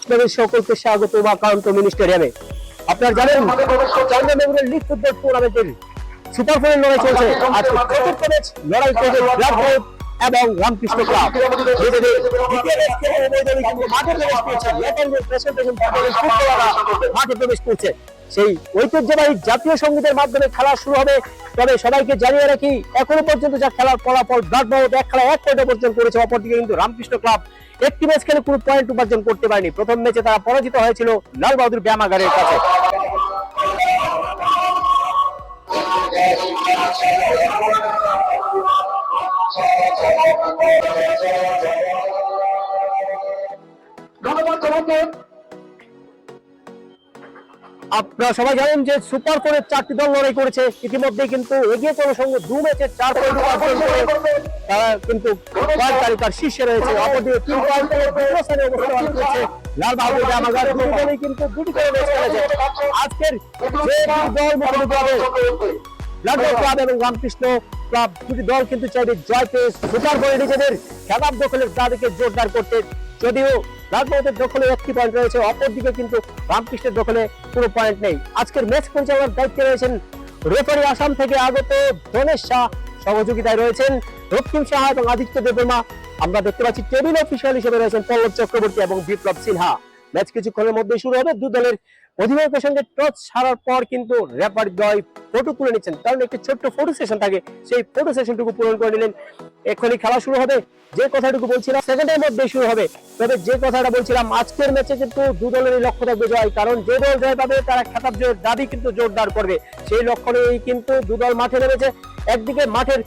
আপনাদের সকলকে স্বাগত আকাউন্ট মিনি স্টেডিয়ামে আপনারা জানেন চান্দা মেমোরিয়াল লিগ ফুটবল টুর্নামেন্টের সুপার ফোরের লড়াই চলছে। আজকে চতুর্থ ম্যাচ লড়াই চলছে ব্ল্যাকবোর্ড এবং রামকৃষ্ণ ক্লাব মাঠে প্রবেশ ফুটবলাররা মাঠে প্রবেশ করছে। সেই ঐতিহ্যবাহী জাতীয় সঙ্গীতের মাধ্যমে খেলা শুরু হবে। তবে সবাইকে জানিয়ে রাখি, এখনও পর্যন্ত যা খেলার ফলাফল ব্ল্যাকবোর্ড এক খেলা এক পয়েন্ট অর্জন করেছে অপরদিকে কিন্তু রামকৃষ্ণ ক্লাব। একটি ম্যাচ খেলে কোনো পয়েন্ট উপার্জন করতে পারেনি। প্রথম ম্যাচে তারা পরাজিত হয়েছিল লাল বাহাদুর ব্যায়ামাগারের কাছে। ধন্যবাদ আপনারা সবাই জানেন যে সুপার ফোরের চারটি দল লড়াই করেছে। ইতিমধ্যে কিন্তু এগিয়ে কোনো সঙ্গে দু ম্যাচে চার পয়েন্ট অর্জন করে। তারা কিন্তু পয়েন্ট তালিকার শীর্ষে রয়েছে। অপরদিকে তিন পয়েন্ট অবস্থান করেছে লাল বাহাদুর জামাগার দলই কিন্তু দুটি করে ম্যাচ খেলেছে। আজকের যে দল মুখোমুখি হবে ক্লাব এবং রামকৃষ্ণ ক্লাব দুটি দল কিন্তু চাইবে জয় পেয়ে সুপার করে নিজেদের দখলের দাবিকে জোরদার করতে। যদিও ব্লাডবলের দখলে একটি পয়েন্ট রয়েছে, অপরদিকে কিন্তু রামকৃষ্ণের দখলে কোনো পয়েন্ট নেই। আজকের ম্যাচ পরিচালনার দায়িত্বে রয়েছেন রেফারি আসাম থেকে আগত ধনেশ শাহ। সহযোগিতায় রয়েছেন রক্তিম শাহ এবং আদিত্য দেববর্মা। আমরা দেখতে পাচ্ছি টেবিল অফিসিয়াল হিসেবে রয়েছেন পল্লব চক্রবর্তী এবং বিপ্লব সিনহা। ম্যাচ কিছুক্ষণের মধ্যে শুরু হবে। দু দলের অধিনায়কের সঙ্গে টস ছাড়ার পর কিন্তু রেফারি দ্বয় ফটো তুলে নিচ্ছেন। কারণ একটি ছোট্ট ফটো সেশন থাকে। সেই ফটো সেশনটুকু পূরণ করে নিলেন। এক্ষুনি খেলা শুরু হবে। যে কথাটুকু বলছিলাম সেকেন্ডের মধ্যে শুরু হবে। তবে যে কথাটা বলছিলাম, আজকের ম্যাচে কিন্তু দু দলেরই লক্ষ্য থাকবে জয়। কারণ যে দল জয় পাবে, তারা খেতাব জয়ের দাবি কিন্তু জোরদার করবে। সেই লক্ষ্য নিয়েই কিন্তু দু দল মাঠে নেমেছে। একদিকে মাঠের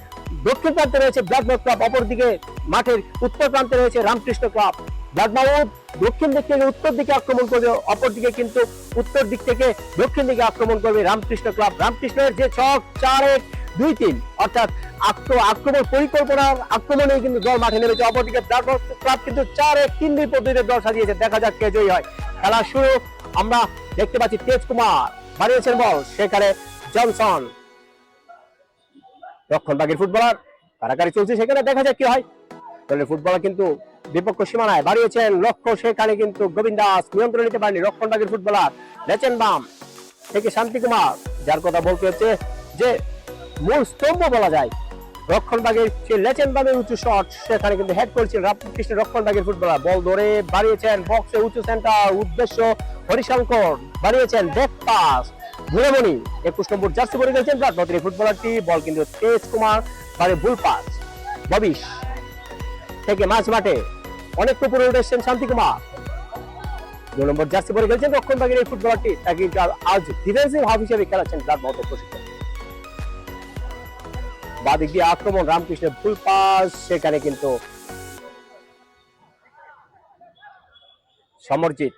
দক্ষিণ প্রান্তে রয়েছে ব্ল্যাকবাউড ক্লাব অপরদিকে মাঠের উত্তর প্রান্তে রয়েছে রামকৃষ্ণ ক্লাব ব্ল্যাকবাউড দক্ষিণ দিক থেকে উত্তর দিকে আক্রমণ করবে, অপরদিকে কিন্তু উত্তর দিক থেকে দক্ষিণ দিকে আক্রমণ করবে রামকৃষ্ণ ক্লাব। রামকৃষ্ণের যে ছক, চার এক, দুই তিন, অর্থাৎ আক্র- আক্রমণ পরিকল্পনার আক্রমণে কিন্তু দল মাঠে নেমেছে। অপরদিকে ক্লাব কিন্তু চার এক, তিন দুই পদ্ধতিতে দল সাজিয়েছে। দেখা যাক কে জয়ী হয়। খেলা শুরু, আমরা দেখতে পাচ্ছি তেজ কুমার বাড়িয়েছেন বল, সেখানে জনসন। রক্ষণবাগের ফুটবলার কারাকারি চলছে, সেখানে দেখা যাক কি হয়। দলের ফুটবলার কিন্তু বিপক্ষ সীমানায় বাড়িয়েছেন লক্ষ্য সেখানে কিন্তু গোবিন্দ দাস। নিয়ন্ত্রণ নিতে পারেনি রক্ষণবাগের ফুটবলার লেচেন বাম। থেকে শান্তি কুমার, যার কথা বলতে হচ্ছে যে মূল স্তম্ভ বলা যায় উঁচু উদ্দেশ্য হরিশঙ্কর। বাড়িয়েছেন বল কিন্তু তেজ কুমার ভুল পাস ববিশ। থেকে মাঝ মাঠে। অনেক উপরে উঠে এসেছেন শান্তি কুমার। দু নম্বর জার্সি পরে গেছেন রক্ষণবাগের এই ফুটবলারটি তাকে আজ ডিফেন্সিভ হাফ হিসেবে খেলাচ্ছেন ব্রাটনগরের প্রশিক্ষণ বাদিক দিয়ে আক্রমণ, রামকৃষ্ণের পাস, সেখানে কিন্তু সমরজিৎ।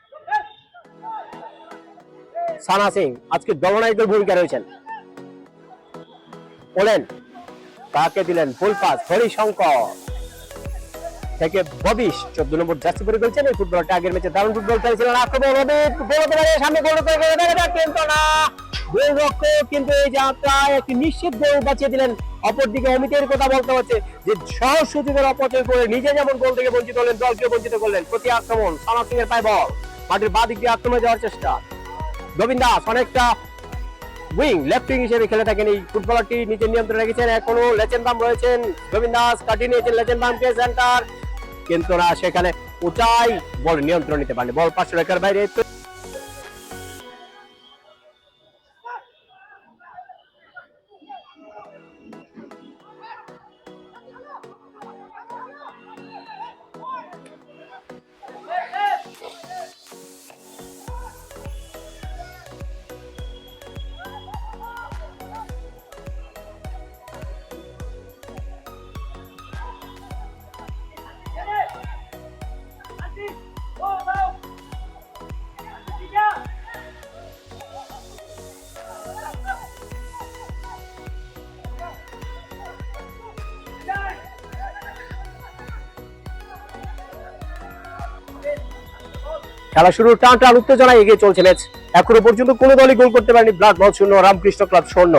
সানা সিং, আজকে দলনায়কের ভূমিকা রয়েছেন। বলেন কাকে দিলেন? Full pass, Harishankar. থেকে ববিশ, চোদ্দ নম্বর জার্সি পরে ফেলছেন এই ফুটবলটা আগের ম্যাচে দারুণ ফুটবল খেলেছিলেন সামনে কিন্তু এই যাত্রায় একটি নিশ্চিত গোল বাঁচিয়ে দিলেন। অপরদিকে অমিতের কথা বলতে হচ্ছে যে, সহজ সুযোগের অপচয় করে নিজে যেমন গোল থেকে বঞ্চিত হলেন দলকে বঞ্চিত করলেন। প্রতি আক্রমণ সানা সিং এর পায় বল। মাঠের বাঁ দিক দিয়ে আক্রমণে যাওয়ার চেষ্টা। গোবিন্দ দাস অনেকটা উইং, লেফট উইং হিসেবে খেলে থাকেন। এই ফুটবলারটি নিজের নিয়ন্ত্রণে রেখেছেন। এখনও লেচেনবাম রয়েছেন। গোবিন্দ দাস কাটিয়ে নিয়েছেন লেচেনবামকে সেন্টার। কিন্তু না সেখানে ওটাই বল নিয়ন্ত্রণ নিতে পারেনি। বল পাঁচশো রেখার বাইরে খেলা শুরুর টান টান উত্তেজনা এগিয়ে চলছে ম্যাচ এখনও পর্যন্ত কোনো দলই গোল করতে পারেনি ব্লাড বল শূন্য রামকৃষ্ণ ক্লাব শূন্য।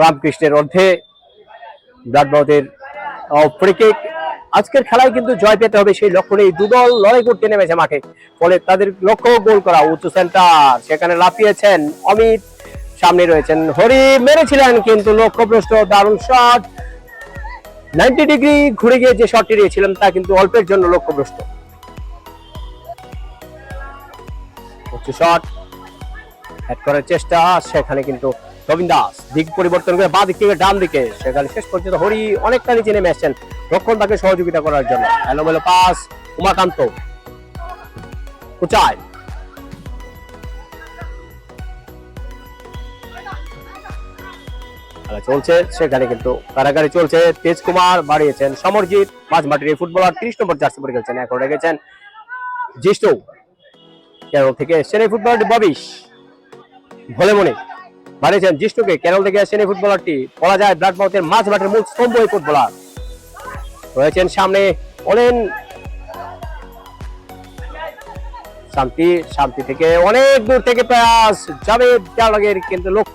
রামকৃষ্ণের অর্ধে। ব্লাডবাউথের ফ্রি কিক আজকের খেলায় কিন্তু জয় পেতে হবে সেই লক্ষ্য নিয়ে দুদল লড়াই করতে নেমেছে মাঠে। ফলে তাদের লক্ষ্য গোল করা উচ্চ সেন্টার। সেখানে লাফিয়েছেন অমিত, সামনে রয়েছেন হরি। মেরেছিলেন কিন্তু লক্ষ্যভ্রষ্ট দারুণ শট নাইনটি ডিগ্রি ঘুরে গিয়ে যে শটটি দিয়েছিলেন, তা কিন্তু অল্পের জন্য লক্ষ্যভ্রষ্ট। শট। হেড করার চেষ্টা, সেখানে কিন্তু রবীন দাস। দিক পরিবর্তন করে বাঁ দিক থেকে ডান দিকে। সেখানে শেষ পর্যন্ত হরি অনেকটা নিচে নেমে আসছেন রক্ষণ তাকে সহযোগিতা করার জন্য। এলোমেলো পাস, উমাকান্ত। উচায় খেলা চলছে, সেখানে কিন্তু কারাগারি চলছে। তেজ কুমার বাড়িয়েছেন সমরজিৎ মাঝ মাটির এই ফুটবলার তিরিশ নম্বর জার্সি পরে গেছেন এখন রেখেছেন জিষ্টু কেরল থেকে এসছেন এই ফুটবলারটি ববিশ ভোলে মনে বানিয়েছেন জিষ্টুকে কেরল থেকে এই ফুটবলারটি বলা যায় ব্লাড মাউথের মাঝ মাঠের মূল স্তম্ভ এই ফুটবলার। রয়েছেন সামনে অনেন শান্তি শান্তি থেকে অনেক দূর থেকে প্রয়াস যাবে জালাগের কিন্তু লোক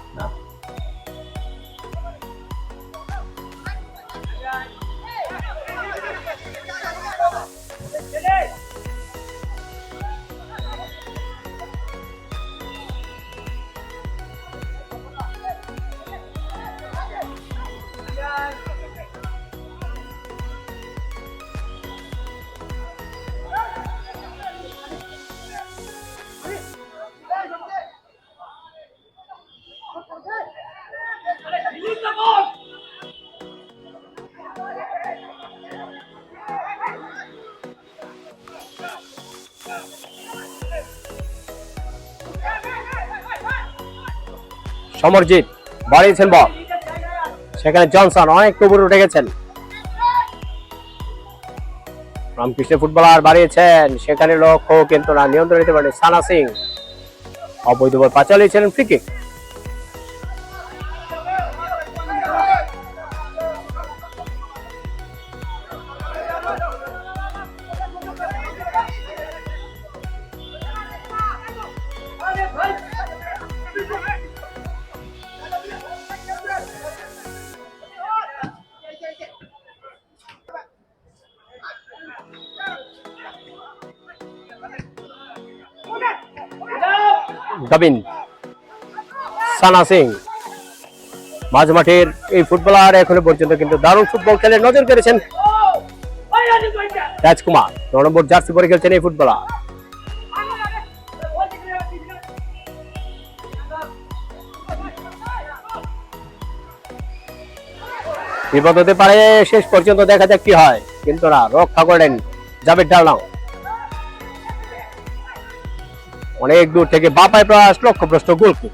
সমরজিৎ বাড়িয়েছেন বল সেখানে জনসন, অনেক কবুর উঠে গেছেন। রামকৃষ্ণ ফুটবলার বাড়িয়েছেন সেখানে লক্ষ্য কিন্তু না, নিয়ন্ত্রণ নিতে পারেন। সানা সিং অবৈধ বল পা চালিয়েছিলেন গাবিন সানা সিং। মাঝ মাঠের এই ফুটবলার এখনও পর্যন্ত কিন্তু দারুণ ফুটবল খেলে নজর কেড়েছেন রাজকুমার। ন নম্বর জার্সি পরে খেলছেন এই ফুটবলার। বিপদ হতে পারে, শেষ পর্যন্ত দেখা যাক কি হয়। কিন্তু না, রক্ষা করেন জাবেদ ডালনাও অনেক দূর থেকে বাপায় প্রয়াস লক্ষ্যপ্রস্ত গোলকি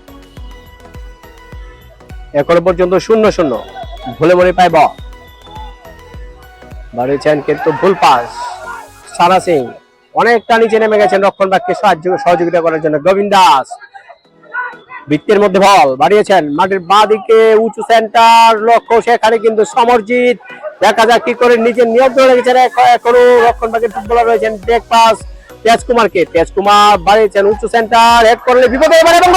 এখনও পর্যন্ত শূন্য শূন্য ভুলে মনে পায় বল। বাড়িয়েছেন কিন্তু ভুল পাস। সারা সিং অনেকটা নিচে নেমে গেছেন রক্ষণ বাক্যে, সাহায্য, সহযোগিতা করার জন্য। গোবিন্দ দাস বৃত্তের মধ্যে বল বাড়িয়েছেন মাঠের বাঁ দিকে উঁচু সেন্টার, লক্ষ্য সেখানে কিন্তু সমরজিৎ। দেখা যাক কি করে নিজের নিয়ন্ত্রণ রেখেছেন। এখনও রক্ষণ বাক্যের ফুটবলার রয়েছেন, ব্রেক পাস। তেজ কুমারকে তেজ বাড়িয়েছেন উঁচু সেন্টার হেড করলে বিপদে এবারে এবং!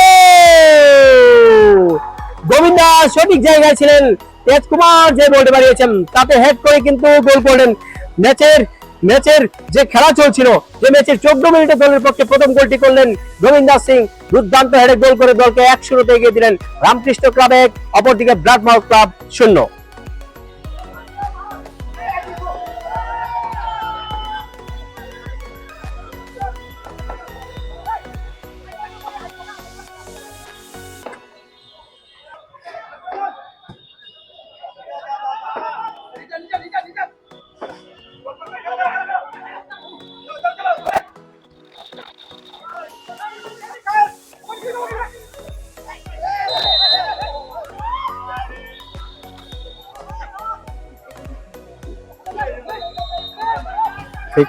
গোবিন্দ সঠিক জায়গায় ছিলেন। তেজ কুমার যে বলতে বাড়িয়েছেন, তাতে হেড করে কিন্তু গোল করলেন। ম্যাচের ম্যাচের যে খেলা চলছিল, যে ম্যাচের চোদ্দ মিনিটে দলের পক্ষে প্রথম গোলটি করলেন গোবিন্দ সিং। দুর্দান্ত হেডে গোল করে দলকে এক শুরুতে এগিয়ে দিলেন। রামকৃষ্ণ ক্লাব এক অপরদিকে ব্লাড ক্লাব শূন্য।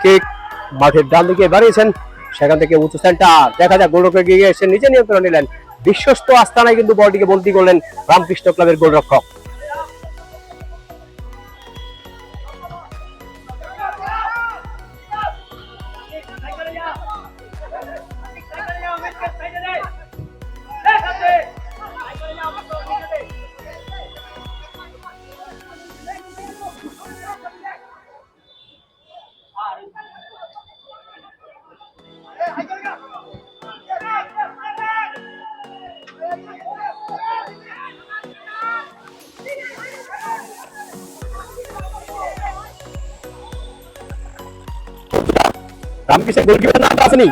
কিক মাঠের ডান দিকে বাড়িয়েছেন। সেখান থেকে উঁচু সেন্টার দেখা যায় গোলরক্ষক গিয়ে এসে নিজে নিয়ন্ত্রণ নিলেন। বিশ্বস্ত আস্তানায় কিন্তু বলটিকে বন্দি করলেন রামকৃষ্ণ ক্লাবের গোলরক্ষক। রামকৃষ্ণের গোলকিপার নাম আসেনি?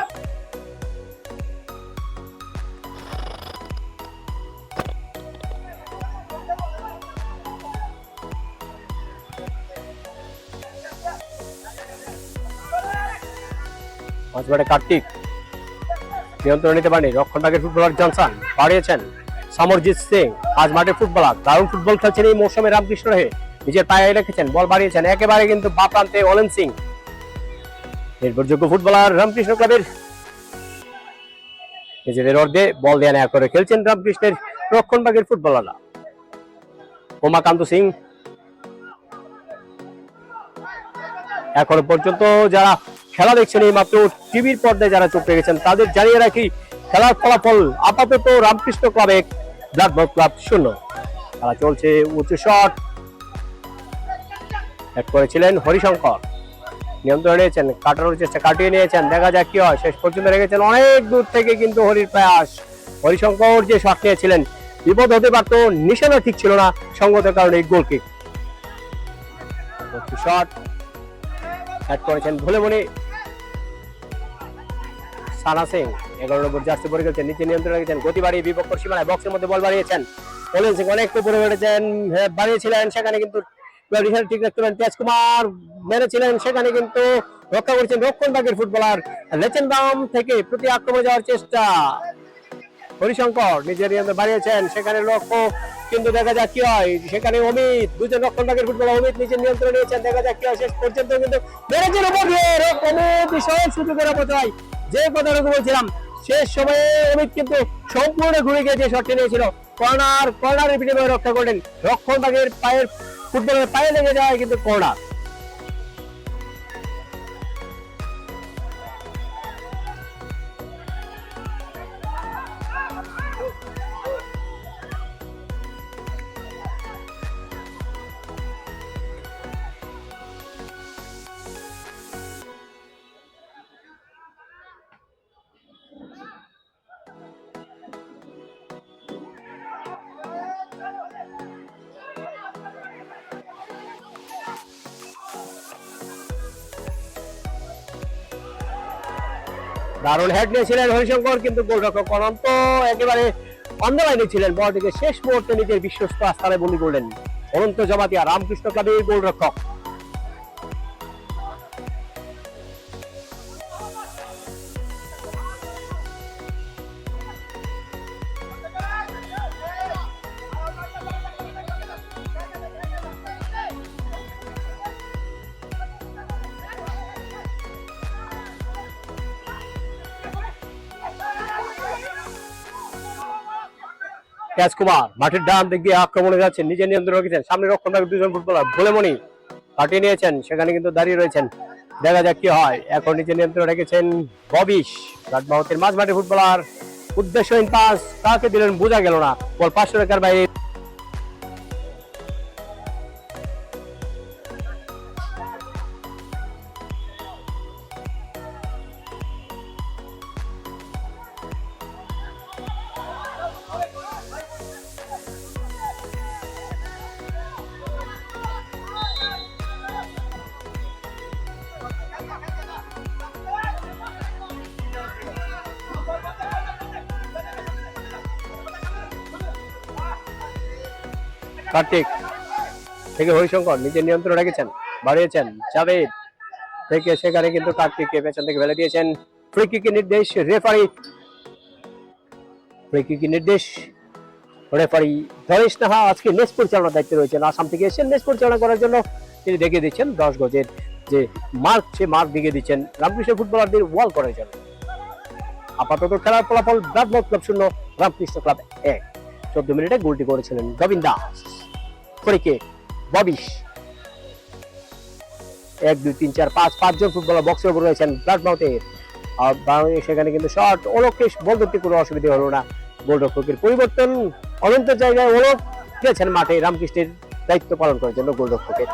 কার্তিক, নিয়ন্ত্রণ নিতে পারেনি। রক্ষণভাগের ফুটবলার জনসন বাড়িয়েছেন সমরজিৎ সিং। আজ মাঠে ফুটবলার, দারুণ ফুটবল খেলছেন এই মৌসুমে রামকৃষ্ণ রহে নিজের পায়ে রেখেছেন, বল বাড়িয়েছেন। একেবারে কিন্তু বা প্রান্তে অলেন সিং। নির্ভরযোগ্য ফুটবলার রামকৃষ্ণ ক্লাবের নিজেদের অর্ধে বল দেয়া নেয়া করে খেলছেন রামকৃষ্ণের ফুটবলাররা। উমাকান্ত সিং এখনও পর্যন্ত যারা খেলা দেখছেন এই মাত্র টিভির পর্দায় যারা চোখ রেখেছেন, তাদের জানিয়ে রাখি খেলার ফলাফল আপাতত রামকৃষ্ণ ক্লাব এক ব্ল্যাকবল ক্লাব শূন্য। খেলা চলছে উঁচু শট। হেড করেছিলেন হরিশঙ্কর। নিয়ন্ত্রণ নিয়েছেন কাটানোর চেষ্টা কাটিয়ে নিয়েছেন দেখা যাক কি হয়। শেষ পর্যন্ত রেখেছেন অনেক দূর থেকে কিন্তু হরির প্রয়াস। হরিশঙ্কর যে শট নিয়েছিলেন বিপদ হতে পারত নিশানা ঠিক ছিল না সঙ্গতের কারণে গোল কিক শট হেড করেছেন ভুলে মনে সানা সিং এগারো নম্বর জার্সি পরে গেছেন নিচে নিয়ন্ত্রণ রেখেছেন গতি বাড়িয়ে বিপক্ষ সীমানায় বক্সের মধ্যে বল বাড়িয়েছেন। ওলেন সিং অনেক উপরে বেড়েছেন হ্যাঁ, বাড়িয়েছিলেন সেখানে কিন্তু রিহার ঠিক রাখতে পারেন মেরেছিলেন সেখানে কিন্তু রক্ষা করেছেন রক্ষণ ভাগের ফুটবলার থেকে প্রতি যাওয়ার চেষ্টা। হরিশঙ্কর নিজের বাড়িয়েছেন। সেখানে লক্ষ্য, কিন্তু দেখা যাক কি হয়। সেখানে অমিত, দুজন রক্ষণভাগের ফুটবলার অমিত নিজের নিয়ন্ত্রণ নিয়েছেন। দেখা যাক কি হয়। শেষ পর্যন্ত কিন্তু মেরেছেন অমিত। সুযোগের অপচয়। যে কথাটুকু বলছিলাম, শেষ সময়ে অমিত কিন্তু সম্পূর্ণ ঘুরে গিয়ে যে শটটি নিয়েছিল, কর্নার কর্নারের বিনিময়ে রক্ষা করলেন। রক্ষণ ভাগের পায়ের ফুটবলের পায়ে লেগে যায় কিন্তু কর্নার দারুণ হেড নিয়েছিলেন হরিশঙ্কর, কিন্তু গোলরক্ষক অনন্ত একেবারে অন্ধ লাইনে ছিলেন বলটিকে শেষ মুহূর্তে নিজের বিশ্বস্ত আস্থানে বলি করলেন অনন্ত জমাতিয়া, রামকৃষ্ণ ক্লাবের গোলরক্ষক। রাজকুমার, মাঠের ডান দিক দিয়ে আক্রমণে যাচ্ছেন নিজে নিয়ন্ত্রণ রেখেছেন। সামনে রক্ষণভাগ দুজন ফুটবলার ভোলেমণি কাটিয়ে নিয়েছেন, সেখানে কিন্তু দাঁড়িয়ে রয়েছেন। দেখা যাক কি হয়। এখন নিজে নিয়ন্ত্রণ রেখেছেন ববিশ রাজবাহতের মাঝ মাঠে ফুটবলার, উদ্দেশ্যহীন পাস কাকে দিলেন, বোঝা গেল না। বল পাঁচশো রেখার বাইরে। কার্তিক থেকে হরিশঙ্কর নিজের নিয়ন্ত্রণ রেখেছেন, বাড়িয়েছেন, জাভেদ থেকে সেখানে কিন্তু কার্তিককে পেছন থেকে ফেলে দিয়েছেন। ফ্রি কিকের নির্দেশ, রেফারি। ফ্রি কিকের নির্দেশ, রেফারি ধরেশ নাহা আজকে নেস পরিচালনার দায়িত্বে রয়েছেন। আসাম থেকে এসেছেন নেস পরিচালনা করার জন্য তিনি দেখিয়ে দিচ্ছেন দশ গজের যে মার্ক, সে মার্ক দেখিয়ে দিচ্ছেন রামকৃষ্ণ ফুটবলারদের ওয়াল করার জন্য। আপাতত খেলার ফলাফল ব্রাডমোর ক্লাব শূন্য, রামকৃষ্ণ ক্লাব এক। চোদ্দ মিনিটে গোলটি করেছিলেন গোবিন দাস। পরীকে ববিশ। এক, দুই, তিন, চার, পাঁচ, পাঁচজন ফুটবলার বক্সের উপর রয়েছেন ব্লাডমাউথের সেখানে কিন্তু শর্ট ওলককে বল ধরতে কোনো অসুবিধা হলো না। গোলরক্ষকের পরিবর্তন, অনন্ত জায়গায় ওলক গেছেন মাঠে রামকৃষ্ণের দায়িত্ব পালন করার জন্য গোলরক্ষকের।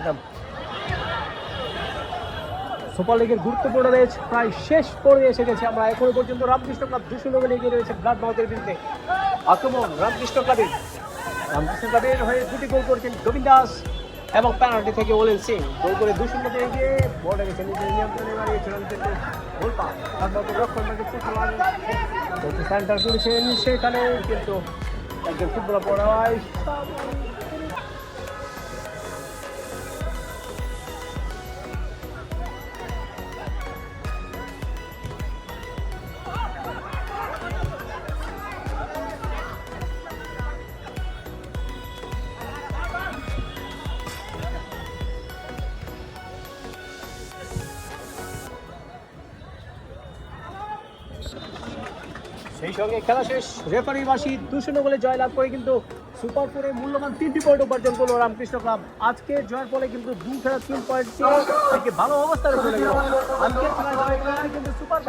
একদম। সুপার লিগের গুরুত্বপূর্ণ ম্যাচ প্রায় শেষ করে এসে গেছে আমরা। এখনও পর্যন্ত রামকৃষ্ণ ক্লাব দুশো নবে এগিয়ে রয়েছে ব্লাড মাউথের বিরুদ্ধে। আক্রমণ রামকৃষ্ণ ক্লাবের। রামকৃষ্ণ ক্লাবের হয়ে দুটি গোল করেছেন গোবিন্দ দাস এবং পেনাল্টি থেকে ওলেন সিং। গোল করে দুই শূন্যতে এগিয়ে বলে গেছে নিজের নিয়ন্ত্রণে বাড়িয়েছিলেন কিন্তু গোল পা তারপর রক্ষণ সেন্টার করেছেন সেখানে, কিন্তু একজন ফুটবলার পড়ায়। সঙ্গে খেলা শেষ। রেফারি বাসী দুশো বলে জয়লাভ করে কিন্তু সুপার ফোরে মূল্যবান তিনটি পয়েন্ট উপার্জন করল রামকৃষ্ণ ক্লাব আজকে জয়ের ফলে কিন্তু দু খেলা তিন পয়েন্ট থেকে ভালো গেল। জয় করে কিন্তু সুপার